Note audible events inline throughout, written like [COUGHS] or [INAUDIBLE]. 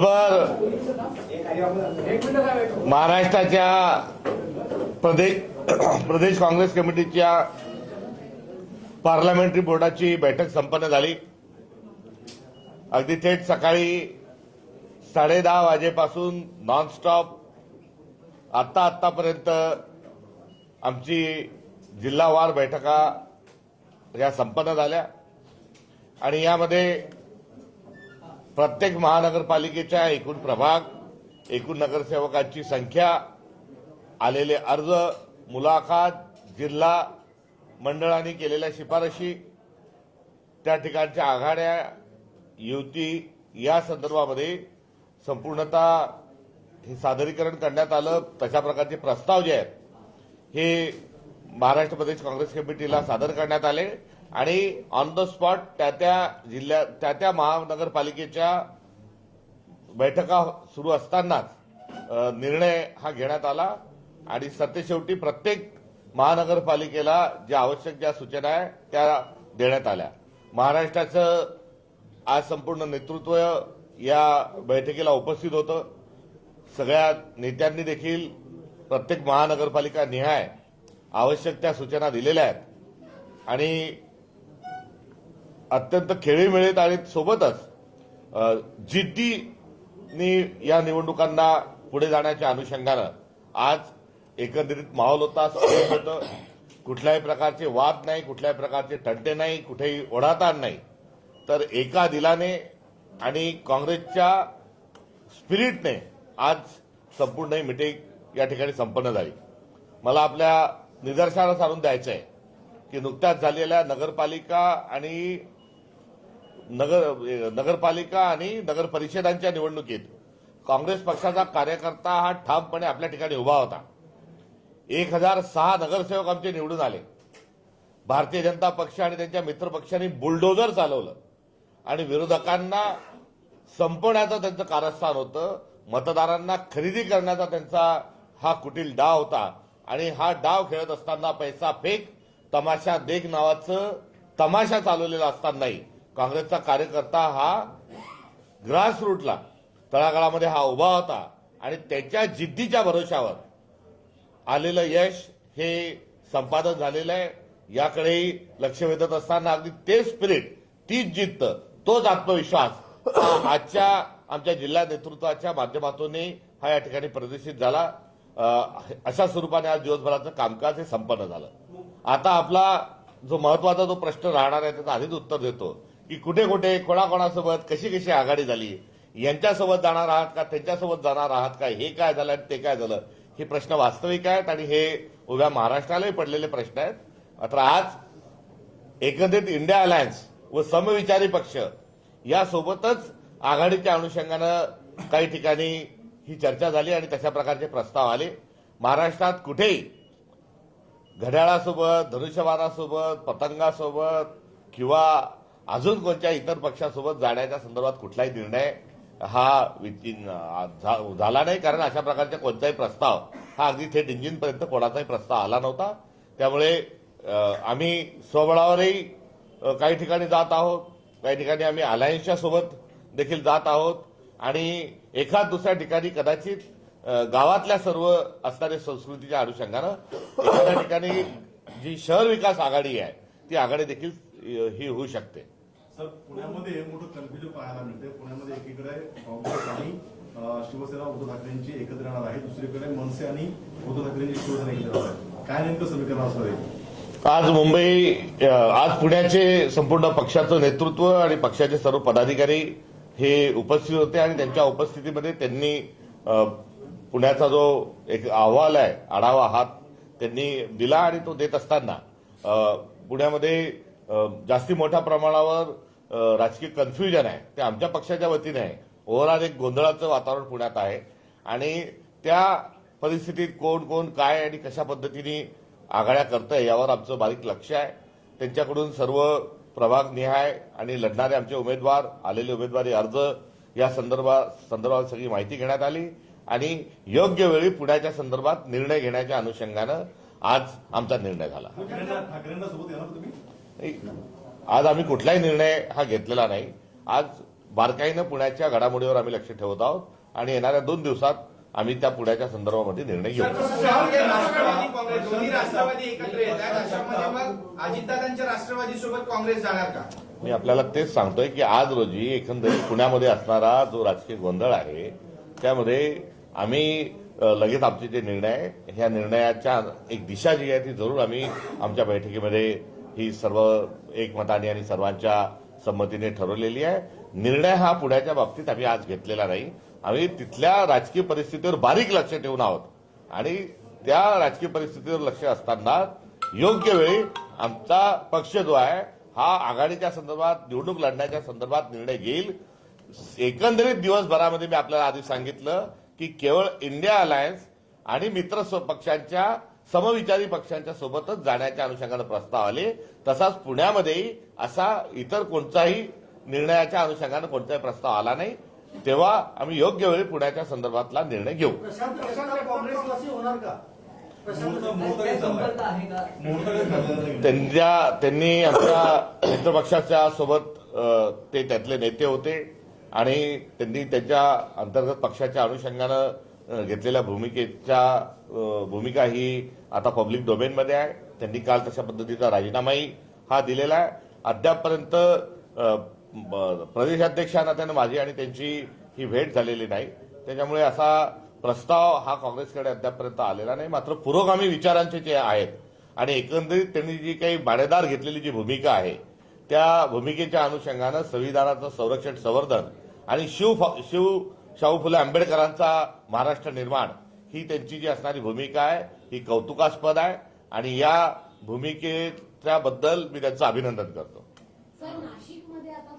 बर महाराष्ट्राच्या प्रदेश प्रदेश काँग्रेस कमिटीच्या पार्लमेंटरी बोर्डाची बैठक संपन्न झाली. अगदी थेट सकाळी साडे दहा वाजेपासून नॉनस्टॉप आत्ता आत्तापर्यंत आमची जिल्हावार बैठका या संपन्न झाल्या. आणि यामध्ये प्रत्येक महानगरपालिकेच्या एकूण प्रभाग एकूण नगरसेवकांची संख्या आलेले अर्ज मुलाखत जिल्हा मंडळांनी केलेल्या शिफारशी त्या ठिकाणच्या आघाड्या युती या संदर्भामध्ये संपूर्णतः हे सादरीकरण करण्यात आलं. तशा प्रकारचे प्रस्ताव जे आहेत हे महाराष्ट्र प्रदेश काँग्रेस कमिटीला सादर करण्यात आले. आणि ऑन द स्पॉट त्या त्या जिल्ह्यात त्या त्या महानगरपालिकेच्या बैठका सुरू असतानाच निर्णय हा घेण्यात आला. आणि सत्यशेवटी प्रत्येक महानगरपालिकेला ज्या आवश्यक ज्या सूचना आहे त्या देण्यात आल्या. महाराष्ट्राचं आज संपूर्ण नेतृत्व या बैठकीला उपस्थित होतं. सगळ्या नेत्यांनी देखील प्रत्येक महानगरपालिका निहाय आवश्यक त्या सूचना दिलेल्या आहेत. आणि अत्यंत खेळीमेळीत आणि सोबतच अ, जिद्दीने या निवडणुकांना पुढे जाण्याच्या अनुषंगानं आज एकंदरीत माहोल होता होतं. कुठल्याही प्रकारचे वाद नाही कुठल्याही प्रकारचे तंटे नाही कुठेही ओढाताण नाही. तर एका दिलाने आणि काँग्रेसच्या स्पिरिटने आज संपूर्ण ही मिटिंग या ठिकाणी संपन्न झाली. मला आपल्या निदर्शनास आणून द्यायचं आहे की नुकत्याच झालेल्या नगरपालिका आणि नगर नगरपालिका आणि नगर परिषदांच्या निवडणुकीत काँग्रेस पक्षाचा कार्यकर्ता हा ठामपणे आपल्या ठिकाणी उभा होता. एक हजार सहा नगरसेवक आमचे निवडून आले. भारतीय जनता पक्ष आणि त्यांच्या मित्रपक्षांनी बुलडोजर चालवलं. आणि विरोधकांना संपवण्याचं त्यांचं कारस्थान होतं. मतदारांना खरेदी करण्याचा त्यांचा हा कुटील डाव होता. आणि हा डाव खेळत असताना पैसा फेक तमाशा देख नावाचं तमाशा चालवलेला असतानाही काँग्रेसचा कार्यकर्ता हा ग्रासरूटला तळागाळामध्ये हा उभा होता आणि त्याच्या जिद्दीच्या भरोशावर आलेलं यश हे संपादन झालेलं आहे. याकडेही लक्ष वेधत असताना अगदी ते स्पिरिट तीच जिद्द तोच आत्मविश्वास [COUGHS] आजच्या आमच्या जिल्हा नेतृत्वाच्या माध्यमातून हा या ठिकाणी प्रदर्शित झाला. अशा स्वरूपाने आज दिवसभराचं कामकाज हे संपन्न झालं. आता आपला जो महत्त्वाचा जो प्रश्न राहणार आहे त्याचं आधीच उत्तर देतो. की कुठे कुठे कोणाकोणासोबत कशी कशी आघाडी झाली यांच्यासोबत जाणार आहात का त्यांच्यासोबत जाणार आहात का हे काय झालं आणि ते काय झालं हे प्रश्न वास्तविक आहेत आणि हे उभ्या महाराष्ट्रालाही पडलेले प्रश्न आहेत. मात्र आज एकंदरीत इंडिया अलायन्स व समविचारी पक्ष यासोबतच आघाडीच्या अनुषंगानं काही ठिकाणी ही चर्चा झाली आणि तशा प्रकारचे प्रस्ताव आले. महाराष्ट्रात कुठेही घड्याळासोबत धनुष्यबाणासोबत पतंगासोबत किंवा अजून कोणत्या इतर पक्षासोबत जाण्याच्या संदर्भात कुठलाही निर्णय हा झा- झाला नाही. कारण अशा प्रकारचा कोणताही प्रस्ताव हा अगदी थेट इंजिनपर्यंत कोणाचाही प्रस्ताव आला नव्हता. त्यामुळे आम्ही स्वबळावरही काही ठिकाणी जात आहोत. काही ठिकाणी आम्ही अलायन्सच्या सोबत देखील जात आहोत. आणि एखाद दुसऱ्या ठिकाणी कदाचित गावातल्या सर्व असणाऱ्या संस्कृतीच्या अनुषंगानं एखाद्या ठिकाणी जी शहर विकास आघाडी आहे ती आघाडी देखील ही होऊ शकते. सर पुण्यामध्ये मोठं कन्फ्युजन पाहायला मिळते पुण्यामध्ये एकीकडे काँग्रेस आणि शिवसेना उद्धव ठाकरेंची एकत्र येणार आहे. दुसरीकडे मनसे आणि उद्धव ठाकरेंची शिवसेना एकत्र आहे. काय नेमकं समीकरण असणार आहे? आज मुंबई आज पुण्याचे संपूर्ण पक्षाचं नेतृत्व आणि पक्षाचे सर्व पदाधिकारी हे उपस्थित होते आणि त्यांच्या उपस्थितीमध्ये त्यांनी पुण्याचा जो एक अहवाल आहे आढावा हात त्यांनी दिला आणि तो देत असताना पुण्यामध्ये जास्ती मोठ्या प्रमाणावर राजकीय कन्फ्युजन आहे. ते आमच्या पक्षाच्या वतीने आहे. ओव्हरऑल एक गोंधळाचं वातावरण पुण्यात आहे. आणि त्या परिस्थितीत कोण कोण काय आणि कशा पद्धतीने आघाड्या करतंय यावर आमचं बारीक लक्ष आहे. त्यांच्याकडून सर्व प्रभाग निहाय आणि लढणारे आमचे उमेदवार आलेले उमेदवारी अर्ज या संदर्भात संदर्भात सगळी माहिती घेण्यात आली. आणि योग्य वेळी पुण्याच्या संदर्भात निर्णय घेण्याच्या अनुषंगानं आज आमचा निर्णय झाला. आज आम्ही कुठलाही निर्णय हा घेतलेला नाही. आज बारकाईनं पुण्याच्या घडामोडीवर आम्ही लक्ष ठेवत आहोत आणि येणाऱ्या दोन दिवसात आम्ही त्या पुण्याच्या संदर्भामध्ये निर्णय घेऊ. मी आपल्याला तेच सांगतोय की आज रोजी एकंदरीत पुण्यामध्ये असणारा जो राजकीय गोंधळ आहे त्यामध्ये आम्ही लगेच आमचे जे निर्णय आहे, ह्या निर्णयाच्या एक दिशा जी आहे ती जरूर आम्ही आमच्या बैठकीमध्ये ही सर्व एकमताने आणि सर्वांच्या संमतीने ठरवलेली आहे. निर्णय हा पुण्याच्या बाबतीत आम्ही आज घेतलेला नाही. आम्ही तिथल्या राजकीय परिस्थितीवर बारीक लक्ष ठेवून आहोत. आणि त्या राजकीय परिस्थितीवर लक्ष असताना योग्य वेळी आमचा पक्ष जो आहे हा आघाडीच्या संदर्भात निवडणूक लढण्याच्या संदर्भात निर्णय घेईल. एकंदरीत दिवसभरामध्ये मी आपल्याला आधी सांगितलं की केवळ इंडिया अलायन्स आणि मित्र पक्षांच्या समविचारी पक्षांच्या सोबतच जाण्याच्या अनुषंगानं प्रस्ताव आले. तसाच पुण्यामध्येही असा इतर कोणताही निर्णयाच्या अनुषंगानं कोणताही प्रस्ताव आला नाही. तेव्हा आम्ही योग्य वेळी पुण्याच्या संदर्भातला निर्णय घेऊ. त्यांच्या त्यांनी आमच्या मित्रपक्षाच्या सोबत ते त्यातले नेते होते. आणि त्यांनी त्यांच्या अंतर्गत पक्षाच्या अनुषंगानं घेतलेल्या भूमिकेच्या भूमिका ही आता पब्लिक डोमेनमध्ये आहे. त्यांनी काल तशा पद्धतीचा राजीनामाही हा दिलेला आहे. अद्यापपर्यंत ब- प्रदेशाध्यक्षांना त्यानं माझी आणि त्यांची ही भेट झालेली नाही. त्याच्यामुळे असा प्रस्ताव हा काँग्रेसकडे अद्यापपर्यंत आलेला नाही. मात्र पुरोगामी विचारांचे जे आहेत आणि एकंदरीत त्यांनी जी काही भाडेदार घेतलेली जी भूमिका आहे त्या भूमिकेच्या अनुषंगानं संविधानाचं संरक्षण संवर्धन आणि शिव शिव शाहू फुले आंबेडकरांचा महाराष्ट्र निर्माण. ही त्यांची जी असणारी भूमिका आहे ही कौतुकास्पद आहे आणि या भूमिकेच्या बद्दल मी त्यांचं अभिनंदन करतो. सर नाशिकमध्ये आता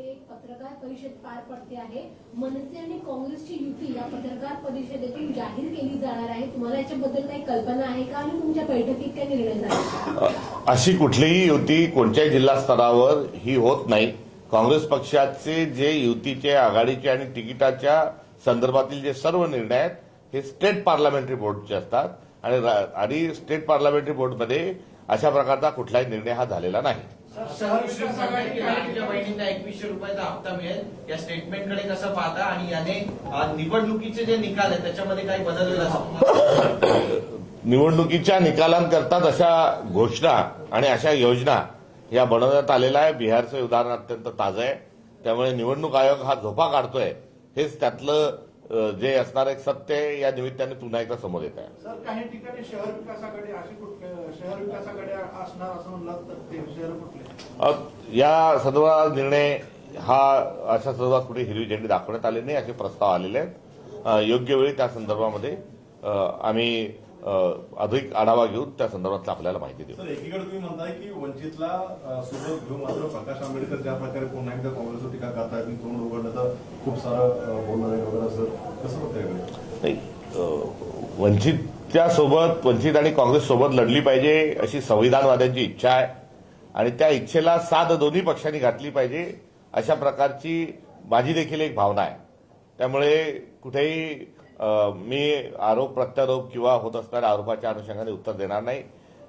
एक पत्रकार परिषद पार पडते आहे. मनसे आणि काँग्रेसची युती या पत्रकार परिषदेतून जाहीर केली जाणार आहे. तुम्हाला याच्याबद्दल काही कल्पना आहे का? आणि तुमच्या बैठकीत काय निर्णय झाला? अशी कुठलीही युती कोणत्याही जिल्हा स्तरावर ही होत नाही. काँग्रेस पक्षाचे जे युतीचे आघाडीचे आणि तिकिटाच्या संदर्भातील जे सर्व निर्णय आहेत हे स्टेट पार्लमेंटरी बोर्डचे असतात. आणि आणि स्टेट पार्लमेंटरी बोर्डमध्ये अशा प्रकारचा कुठलाही निर्णय हा झालेला नाही. एकवीसशे रुपयाचा हप्ता मिळेल. या स्टेटमेंटकडे कसं पाहता आणि याने निवडणुकीचे जे निकाल आहेत त्याच्यामध्ये काही बदल [COUGHS] निवडणुकीच्या निकालांकरता अशा घोषणा आणि अशा योजना या बनवण्यात आलेल्या आहे. बिहारचं उदाहरण अत्यंत ताजं आहे. त्यामुळे निवडणूक आयोग हा झोपा काढतोय. हेच त्यातलं जे असणार एक सत्य या निमित्ताने पुन्हा एकदा समोर येत आहे. सर काही ठिकाणी शहर विकासाकडे शहर विकासाकडे असणार असं म्हणलं या संदर्भात निर्णय हा अशा संदर्भात कुठे हिरवी झेंडी दाखवण्यात आली नाही असे प्रस्ताव आलेले आहेत. योग्य वेळी त्या संदर्भामध्ये आम्ही अधिक आढावा घेऊन त्या संदर्भातला आपल्याला माहिती देऊ. सर एकीकडे तुम्ही म्हणताय की वंचितला सोबत घेऊन मात्र प्रकाश आंबेडकर ज्या प्रकारे पुन्हा एकदा काँग्रेसवर टीका करतायत आणि तोंड उघडलं तर खूप सारं अ, बोलणार आहे वगैरे असं कसं होतं नाही अ, वंचितच्या सोबत वंचित आणि काँग्रेस सोबत लढली पाहिजे अशी संविधानवाद्यांची इच्छा आहे. आणि त्या इच्छेला साथ दोन्ही पक्षांनी घातली पाहिजे अशा प्रकारची माझी देखील एक भावना आहे. त्यामुळे कुठेही मी आरोप प्रत्यारोप किंवा होत असणाऱ्या आरोपाच्या अनुषंगाने उत्तर देणार नाही.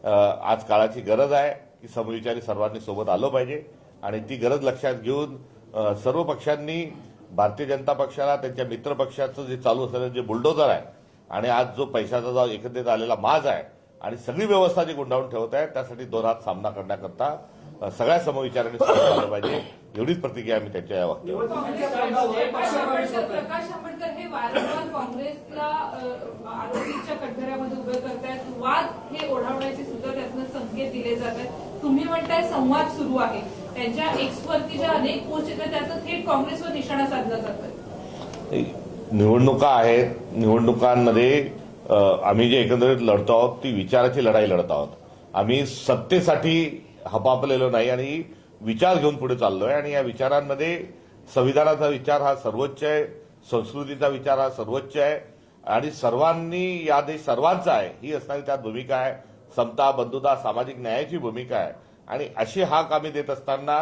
आज काळाची गरज आहे की समविचारी सर्वांनी सोबत आलं पाहिजे आणि ती गरज लक्षात घेऊन सर्व पक्षांनी भारतीय जनता पक्षाला त्यांच्या मित्र पक्षाचं जे चालू असलेलं जे बुलडोजर आहे आणि आज जो पैशाचा जो एकत्रित आलेला माज आहे आणि सगळी व्यवस्था जी गुंडाळून ठेवत आहे त्यासाठी दोन हात सामना करण्याकरता सगळ्या समविचाराने पाहिजे. एवढीच प्रतिक्रिया मी त्यांच्या या काँग्रेसचे प्रकाश आंबेडकर हे वारंवार काँग्रेसला अ, आरोपीच्या कटघऱ्यामध्ये उभे करतायत. वाद हे ओढावण्याचे सुद्धा त्यातनं संकेत दिले जात आहेत तुम्ही म्हणताय संवाद सुरू आहे. त्यांच्या एक्सवरती ज्या अनेक पोस्ट येतात थेट काँग्रेसवर निशाणा साधला जातोय. निवडणुका आहेत. निवडणुकांमध्ये आम्ही जे एकंदरीत लढतो आहोत ती विचाराची लढाई लढत आहोत. आम्ही सत्तेसाठी हपापलेलो नाही आणि विचार घेऊन पुढे चाललोय आणि या विचारांमध्ये संविधानाचा विचार हा सर्वोच्च आहे संस्कृतीचा विचार हा सर्वोच्च आहे आणि सर्वांनी या देश सर्वांचा आहे ही असणारी त्यात भूमिका आहे. समता बंधुता सामाजिक न्यायाची भूमिका आहे. आणि अशी हाक आम्ही देत असताना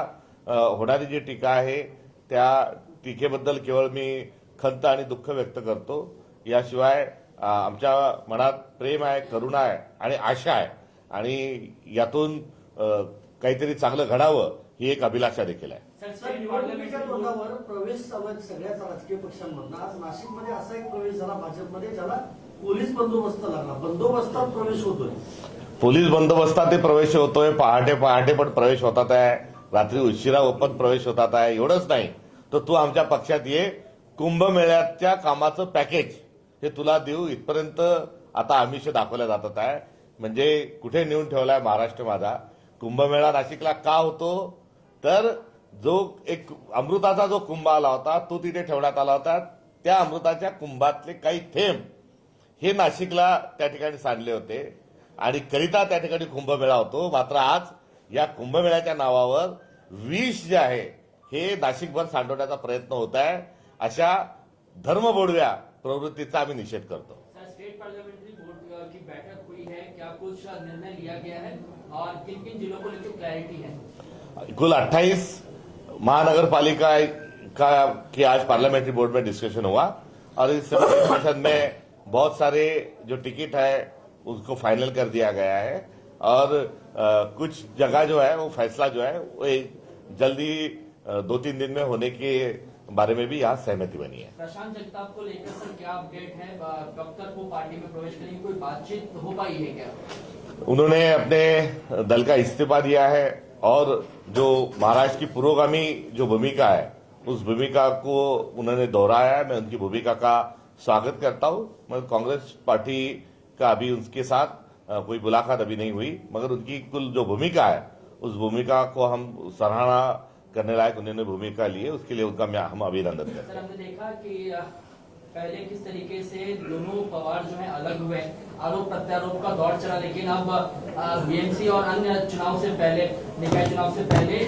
होणारी जी टीका आहे त्या टीकेबद्दल केवळ मी खंत आणि दुःख व्यक्त करतो. याशिवाय आमच्या मनात प्रेम आहे करुणा आहे आणि आशा आहे. आणि यातून काहीतरी चांगलं घडावं ही एक अभिलाषा देखील आहे. निवडणुकीच्या तोंडावर प्रवेश सगळ्याच राजकीय पक्षांमधनं. आज नाशिकमध्ये असा एक प्रवेश झाला भाजपमध्ये ज्याला पोलीस बंदोबस्त लागला. बंदोबस्तात प्रवेश होतोय. पोलीस बंदोबस्तात ते प्रवेश होतोय पहाटे पहाटे पण प्रवेश होतात आहे. रात्री उशिरा पण प्रवेश होतात आहे. एवढंच नाही. तर तू आमच्या पक्षात ये. कुंभमेळ्याच्या कामाचं पॅकेज हे तुला देऊ. इथपर्यंत आता आमिष दाखवल्या जातात आहे. म्हणजे कुठे नेऊन ठेवलाय महाराष्ट्र माझा? कुंभमेळा नाशिकला का होतो? तर जो एक अमृताचा जो कुंभ आला होता तो तिथे ठेवण्यात आला होता. त्या अमृताच्या कुंभातले काही थेंब हे नाशिकला त्या ठिकाणी सांडले होते. आणि करिता त्या ठिकाणी कुंभमेळा होतो. मात्र आज या कुंभमेळ्याच्या नावावर विष जे आहे हे नाशिकभर सांडवण्याचा प्रयत्न होत आहे. अशा धर्मबोडव्या प्रवृत्तीचा आम्ही निषेध करतो. स्टेट पार्लियामेंट्री बोर्ड की बैठक हुई है. क्या कुछ निर्णय लिया गया है? और किन किन जिलों को लेकर क्लैरिटी है? कुल 28 महानगर पालिका का की आज पार्लियामेंट्री बोर्ड में डिस्कशन हुआ। और इस डिस्कशन में बहुत सारे जो टिकट है उसको फाइनल कर दिया गया है। और अ, कुछ जगह जो है वो फैसला जो है वो जल्दी दो तीन दिन में होने के बारे में भी यहाँ सहमति बनी है। प्रशांत जगताप को लेकर सर क्या अपडेट है? कब तक वो पार्टी में प्रवेश करेंगे? कोई बातचीत हो पाई है क्या? उन्होंने अपने दल का इस्तीफा दिया है। और जो महाराष्ट्र की पुरोगामी जो भूमिका है, उस भूमिका को उन्होंने दोहराया मैं उनकी भूमिका का स्वागत करता हूँ। मगर कांग्रेस पार्टी का अभी उनके साथ कोई मुलाकात अभी नहीं हुई। मगर उनकी कुल जो भूमिका है, उस भूमिका को हम सराहना करने लायक उन्होंने भूमिका ली है। उसके लिए उनका मैं हम अभिनंदन करते हैं। पहले किस तरीके से दोनों पवार जो है अलग हुए? आरोप प्रत्यारोप का दौर चला लेकिन अब बीएमसी और अन्य चुनाव से पहले निकाय चुनाव से पहले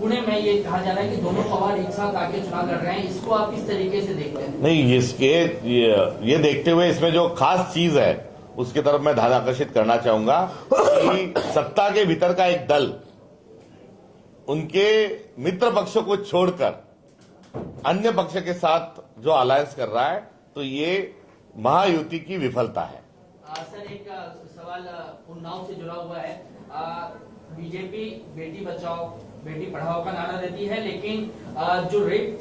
पुणे में ये कहा जा रहा है कि दोनों पवार एक साथ आके चुनाव लड़ रहे हैं। इसको आप किस तरीके से देखते हैं? नहीं इसके ये, ये देखते हुए इसमें जो खास चीज़ है उसकी तरफ़ मैं ध्यान आकर्षित करना चाहूँगा कि सत्ता के भीतर का एक दल उनके मित्र पक्षों को छोड़कर अन्य पक्ष के साथ जो अलायंस कर रहा है तो ये महायुति की विफलता है। आ, सर एक सवाल उन्नाव से जुड़ा हुआ है। बीजेपी बेटी बचाओ बेटी पढ़ाओ का नारा देती है लेकिन आ, जो रेप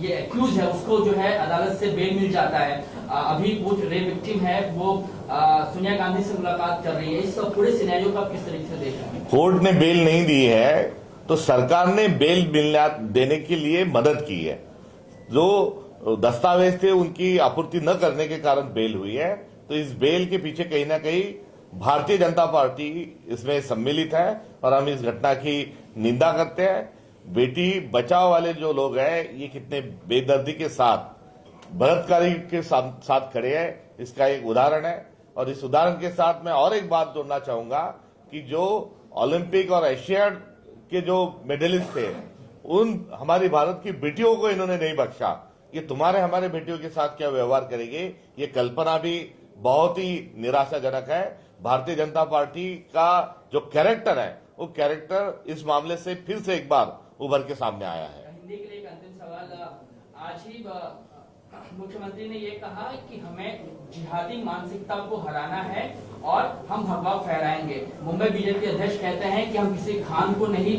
ये एक्यूज है उसको जो है अदालत से बेल मिल जाता है। आ, अभी वो जो रेप विक्टिम है वो सोनिया गांधी से मुलाकात कर रही है। इस पूरे सिनेरियो को आप किस तरीके से देख रहे हैं? कोर्ट ने बेल नहीं दी है तो सरकार ने बेल मिलना देने के लिए मदद की है। जो दस्तावेज़ थे, उनकी आपूर्ति न करने के कारण बेल हुई है। तो इस बेल के पीछे कहीं ना कहीं भारतीय जनता पार्टी इसमें सम्मिलित है और हम इस घटना की निंदा करते हैं। बेटी, बचाव वाले जो लोग हैं, ये कितने बेदर्दी के साथ, बलात्कारी के साथ खड़े हैं, इसका एक उदाहरण है। और इस उदाहरण के साथ मैं और एक बात जोड़ना चाहूँगा कि जो ओलंपिक और एशियाड के जो मेडलिस्ट थे उन हमारी भारत की बेटियों को इन्होंने नहीं बख्शा। ये तुम्हारे, हमारे बेटियों के साथ क्या व्यवहार करेंगे? ये कल्पना भी बहुत ही निराशाजनक है। भारतीय जनता पार्टी का जो कैरेक्टर है, वो कैरेक्टर इस मामले से फिर से एक बार उभर के सामने आया है। आज ही मुख्यमंत्री ने ये कहा कि हमें जिहादी मानसिकता को हराना है और हम भगवा फहराएँगे। मुंबई बीजेपी अध्यक्ष कहते हैं कि हम किसी खान को नहीं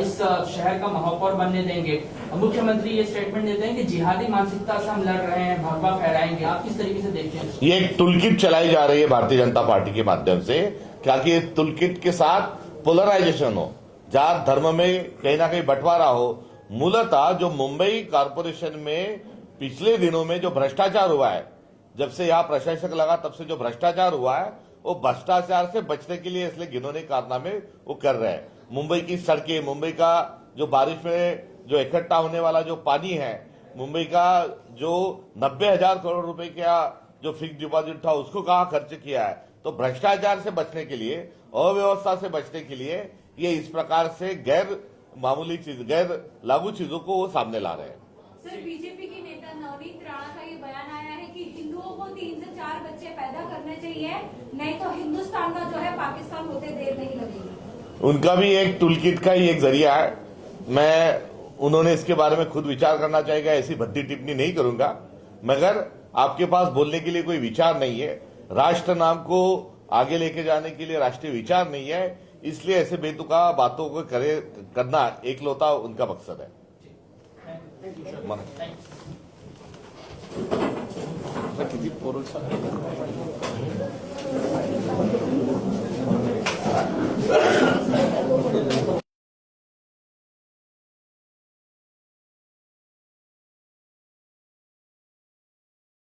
इस शहर का महापौर बनने देंगे। मुख्यमंत्री ये स्टेटमेंट देते हैं कि जिहादी मानसिकता से हम लड़ रहे हैं, भगवा फहराएँगे। आप किस तरीके से देखते हैं? ये एक टुलकिट चलाई जा रही है भारतीय जनता पार्टी के माध्यम से ताकि टुलकिट के साथ पोलराइजेशन हो। जात धर्म में कहीं ना कहीं बंटवारा हो। मूलतः जो मुंबई कारपोरेशन में पिछले दिनों में जो भ्रष्टाचार हुआ है, जब से यहाँ प्रशासक लगा, तब से जो भ्रष्टाचार हुआ है, वो भ्रष्टाचार से बचने के लिए इसलिए घिनौने कारनामे वो कर रहे हैं। मुंबई की सड़कें, मुंबई का जो बारिश में जो इकट्ठा होने वाला जो पानी है, मुंबई का जो नब्बे हज़ार करोड़ रुपए का जो फिक्स डिपॉजिट था, उसको कहाँ खर्च किया है? तो भ्रष्टाचार से बचने के लिए, अव्यवस्था से बचने के लिए, ये इस प्रकार से गैर मामूली चीज़, गैर लागू चीज़ों को वो सामने ला रहे हैं। सर, बीजेपी के नेता नवनीत राणा का ये बयान आया है कि हिंदुओं को तीन से चार बच्चे पैदा करने चाहिए, नहीं तो हिंदुस्तान का जो है पाकिस्तान होते देर नहीं लगेगी। उनका भी एक टूलकिट का ही एक ज़रिया है। मैं, उन्होंने इसके बारे में खुद विचार करना चाहेगा, ऐसी भद्दी टिप्पणी नहीं करूँगा। मगर आपके पास बोलने के लिए कोई विचार नहीं है। राष्ट्र नाम को आगे लेके जाने के लिए राष्ट्रीय विचार नहीं है। इसलिए ऐसे बेतुका बातों को करे, करना एकलौता उनका मकसद है। 막 이렇게 뒷볼을 찾는